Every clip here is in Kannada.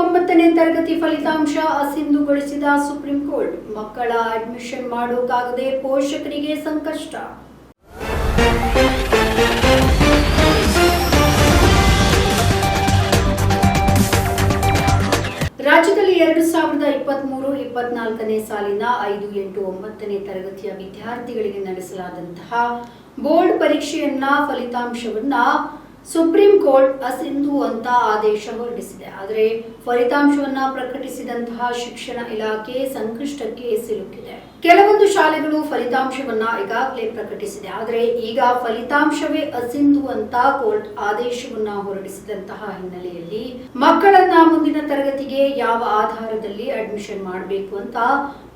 ಒಂಬತ್ತನೇ ತರಗತಿ ಫಲಿತಾಂಶ ಅಸಿಂಧುಗೊಳಿಸಿದ ಸುಪ್ರೀಂ ಕೋರ್ಟ್. ಮಕ್ಕಳ ಅಡ್ಮಿಷನ್ ಮಾಡೋಕ್ಕಾಗದೆ ಪೋಷಕರಿಗೆ ಸಂಕಷ್ಟ. ರಾಜ್ಯದಲ್ಲಿ ಎರಡು ಸಾವಿರದ ಇಪ್ಪತ್ಮೂರು ಇಪ್ಪತ್ನಾಲ್ಕನೇ ಸಾಲಿನ ಐದು ಎಂಟು ಒಂಬತ್ತನೇ ತರಗತಿಯ ವಿದ್ಯಾರ್ಥಿಗಳಿಗೆ ನಡೆಸಲಾದಂತಹ ಬೋರ್ಡ್ ಪರೀಕ್ಷೆಯನ್ನ ಫಲಿತಾಂಶವನ್ನ ಸುಪ್ರೀಂ ಕೋರ್ಟ್ ಅಸಿಂಧು ಅಂತ ಆದೇಶ ಹೊರಡಿಸಿದೆ. ಆದರೆ ಫಲಿತಾಂಶವನ್ನ ಪ್ರಕಟಿಸಿದಂತಹ ಶಿಕ್ಷಣ ಇಲಾಖೆ ಸಂಕಷ್ಟಕ್ಕೆ ಸಿಲುಕಿದೆ. ಕೆಲವೊಂದು ಶಾಲೆಗಳು ಫಲಿತಾಂಶವನ್ನ ಈಗಾಗಲೇ ಪ್ರಕಟಿಸಿದೆ. ಆದರೆ ಈಗ ಫಲಿತಾಂಶವೇ ಅಸಿಂಧು ಅಂತ ಕೋರ್ಟ್ ಆದೇಶವನ್ನ ಹೊರಡಿಸಿದಂತಹ ಹಿನ್ನೆಲೆಯಲ್ಲಿ ಮಕ್ಕಳನ್ನ ಮುಂದಿನ ತರಗತಿಗೆ ಯಾವ ಆಧಾರದಲ್ಲಿ ಅಡ್ಮಿಷನ್ ಮಾಡಬೇಕು ಅಂತ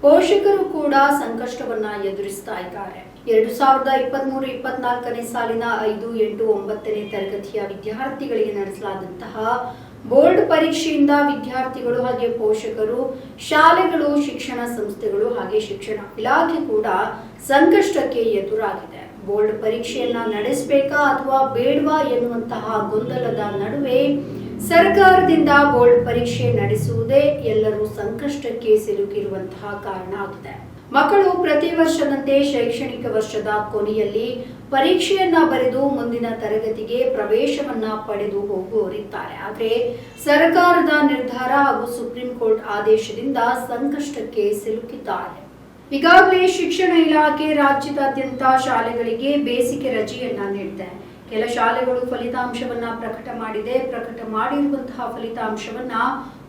ಪೋಷಕರು ಕೂಡ ಸಂಕಷ್ಟವನ್ನ ಎದುರಿಸ್ತಾ ಇದ್ದಾರೆ. ಎರಡು ಸಾವಿರದ ಇಪ್ಪತ್ಮೂರು ಇಪ್ಪತ್ನಾಲ್ಕನೇ ಸಾಲಿನ ಐದು ಎಂಟು ಒಂಬತ್ತನೇ ತರಗತಿಯ ವಿದ್ಯಾರ್ಥಿಗಳಿಗೆ ನಡೆಸಲಾದಂತಹ ಬೋರ್ಡ್ ಪರೀಕ್ಷೆಯಿಂದ ವಿದ್ಯಾರ್ಥಿಗಳು ಹಾಗೆ ಪೋಷಕರು, ಶಾಲೆಗಳು, ಶಿಕ್ಷಣ ಸಂಸ್ಥೆಗಳು ಹಾಗೆ ಶಿಕ್ಷಣ ಇಲಾಖೆ ಕೂಡ ಸಂಕಷ್ಟಕ್ಕೆ ಎದುರಾಗಿದೆ. ಬೋರ್ಡ್ ಪರೀಕ್ಷೆಯನ್ನ ನಡೆಸಬೇಕಾ ಅಥವಾ ಬೇಡವಾ ಎನ್ನುವಂತಹ ಗೊಂದಲದ ನಡುವೆ ಸರ್ಕಾರದಿಂದ ಬೋರ್ಡ್ ಪರೀಕ್ಷೆ ನಡೆಸುವುದೇ ಎಲ್ಲರೂ ಸಂಕಷ್ಟಕ್ಕೆ ಸಿಲುಕಿರುವಂತಹ ಕಾರಣ ಆಗಿದೆ. ಮಕ್ಕಳು ಪ್ರತಿ ವರ್ಷದಂತೆ ಶೈಕ್ಷಣಿಕ ವರ್ಷದ ಕೊನೆಯಲ್ಲಿ ಪರೀಕ್ಷೆಯನ್ನ ಬರೆದು ಮುಂದಿನ ತರಗತಿಗೆ ಪ್ರವೇಶವನ್ನ ಪಡೆದು ಹೋಗುವವರಿದ್ದಾರೆ. ಆದರೆ ಸರ್ಕಾರದ ನಿರ್ಧಾರ ಹಾಗೂ ಸುಪ್ರೀಂ ಕೋರ್ಟ್ ಆದೇಶದಿಂದ ಸಂಕಷ್ಟಕ್ಕೆ ಸಿಲುಕಿದ್ದಾರೆ ಈಗಾಗಲೇ ಶಿಕ್ಷಣ ಇಲಾಖೆ ರಾಜ್ಯದಾದ್ಯಂತ ಶಾಲೆಗಳಿಗೆ ಬೇಸಿಗೆ ರಜೆಯನ್ನ ನೀಡಿದೆ. ಕೆಲ ಶಾಲೆಗಳು ಫಲಿತಾಂಶವನ್ನ ಪ್ರಕಟ ಮಾಡಿದೆ. ಪ್ರಕಟ ಮಾಡಿರುವಂತಹ ಫಲಿತಾಂಶವನ್ನ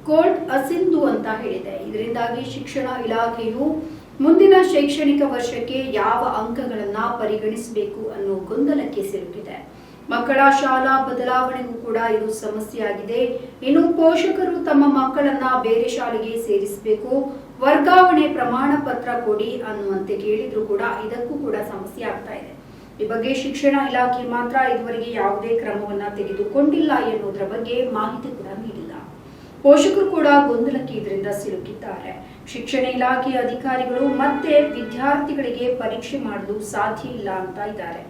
ಕೋರ್ಟ್ ಅಸಿಂಧು ಅಂತ ಹೇಳಿದೆ. ಇದರಿಂದಾಗಿ ಶಿಕ್ಷಣ ಇಲಾಖೆಯು ಮುಂದಿನ ಶೈಕ್ಷಣಿಕ ವರ್ಷಕ್ಕೆ ಯಾವ ಅಂಕಗಳನ್ನ ಪರಿಗಣಿಸಬೇಕು ಅನ್ನೋ ಗೊಂದಲಕ್ಕೆ ಸಿಲುಕಿದೆ. ಮಕ್ಕಳ ಶಾಲಾ ಬದಲಾವಣೆಗೂ ಕೂಡ ಇದು ಸಮಸ್ಯೆಯಾಗಿದೆ. ಇನ್ನು ಪೋಷಕರು ತಮ್ಮ ಮಕ್ಕಳನ್ನ ಬೇರೆ ಶಾಲೆಗೆ ಸೇರಿಸಬೇಕು. ವರ್ಗಾವಣೆ ಪ್ರಮಾಣ ಪತ್ರ ಕೊಡಿ ಅನ್ನುವಂತೆ ಕೇಳಿದ್ರು ಕೂಡ ಇದಕ್ಕೂ ಕೂಡ ಸಮಸ್ಯೆ ಆಗ್ತಾ ಇದೆ. ಈ ಬಗ್ಗೆ ಶಿಕ್ಷಣ ಇಲಾಖೆ ಮಾತ್ರ ಇದುವರೆಗೆ ಯಾವುದೇ ಕ್ರಮವನ್ನ ತೆಗೆದುಕೊಂಡಿಲ್ಲ ಎನ್ನುವುದರ ಬಗ್ಗೆ ಮಾಹಿತಿ ಕೂಡ ನೀಡಿಲ್ಲ. ಪೋಷಕರು ಕೂಡ ಗೊಂದಲಕ್ಕೆ ಇದರಿಂದ ಸಿಲುಕಿದ್ದಾರೆ. ಶಿಕ್ಷಣ ಇಲಾಖೆಯ ಅಧಿಕಾರಿಗಳು ಮತ್ತೆ ವಿದ್ಯಾರ್ಥಿಗಳಿಗೆ ಪರೀಕ್ಷೆ ಮಾಡಲು ಸಾಧ್ಯ ಇಲ್ಲ ಅಂತ ಇದ್ದಾರೆ.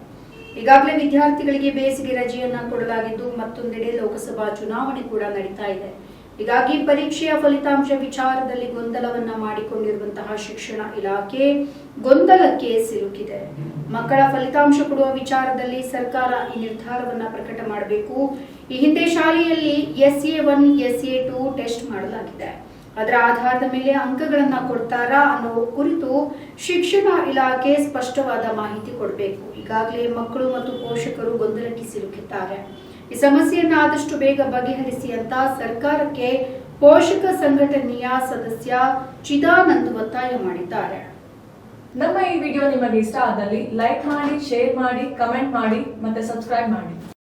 ಈಗಾಗಲೇ ವಿದ್ಯಾರ್ಥಿಗಳಿಗೆ ಬೇಸಿಗೆ ರಜೆಯನ್ನ ಕೊಡಲಾಗಿದ್ದು ಮತ್ತೊಂದೆಡೆ ಲೋಕಸಭಾ ಚುನಾವಣೆ ಕೂಡ ನಡೀತಾ ಇದೆ. ಹೀಗಾಗಿ ಪರೀಕ್ಷೆಯ ಫಲಿತಾಂಶ ವಿಚಾರದಲ್ಲಿ ಗೊಂದಲವನ್ನ ಮಾಡಿಕೊಂಡಿರುವಂತಹ ಶಿಕ್ಷಣ ಇಲಾಖೆ ಗೊಂದಲಕ್ಕೆ ಸಿಲುಕಿದೆ. ಮಕ್ಕಳ ಫಲಿತಾಂಶ ಕೊಡುವ ವಿಚಾರದಲ್ಲಿ ಸರ್ಕಾರ ಈ ನಿರ್ಧಾರವನ್ನ ಪ್ರಕಟ ಮಾಡಬೇಕು. ಈ ಹಿಂದೆ ಶಾಲೆಯಲ್ಲಿ S A one S A two test ಮಾಡಲಾಗಿದೆ. ಅದರ ಆಧಾರದ ಮೇಲೆ ಅಂಕಗಳನ್ನ ಕೊಡ್ತಾರಾ ಅನ್ನೋ ಕುರಿತು ಶಿಕ್ಷಣ ಇಲಾಖೆ ಸ್ಪಷ್ಟವಾದ ಮಾಹಿತಿ ಕೊಡಬೇಕು. ಈಗಾಗಲೇ ಮಕ್ಕಳು ಮತ್ತು ಪೋಷಕರು ಗೊಂದಲಕ್ಕೆ ಸಿಲುಕಿದ್ದಾರೆ. ಈ ಸಮಸ್ಯೆಯನ್ನು ಆದಷ್ಟು ಬೇಗ ಬಗೆಹರಿಸಿ ಅಂತ ಸರ್ಕಾರಕ್ಕೆ ಪೋಷಕ ಸಂಘಟನೆಯ ಸದಸ್ಯ ಚಿದಾನಂದ್ ಒತ್ತಾಯ ಮಾಡಿದ್ದಾರೆ. ನಮ್ಮ ಈ ವಿಡಿಯೋ ನಿಮಗೆ ಇಷ್ಟ ಆದಲ್ಲಿ ಲೈಕ್ ಮಾಡಿ, ಶೇರ್ ಮಾಡಿ, ಕಮೆಂಟ್ ಮಾಡಿ, ಮತ್ತೆ ಸಬ್ಸ್ಕ್ರೈಬ್ ಮಾಡಿ.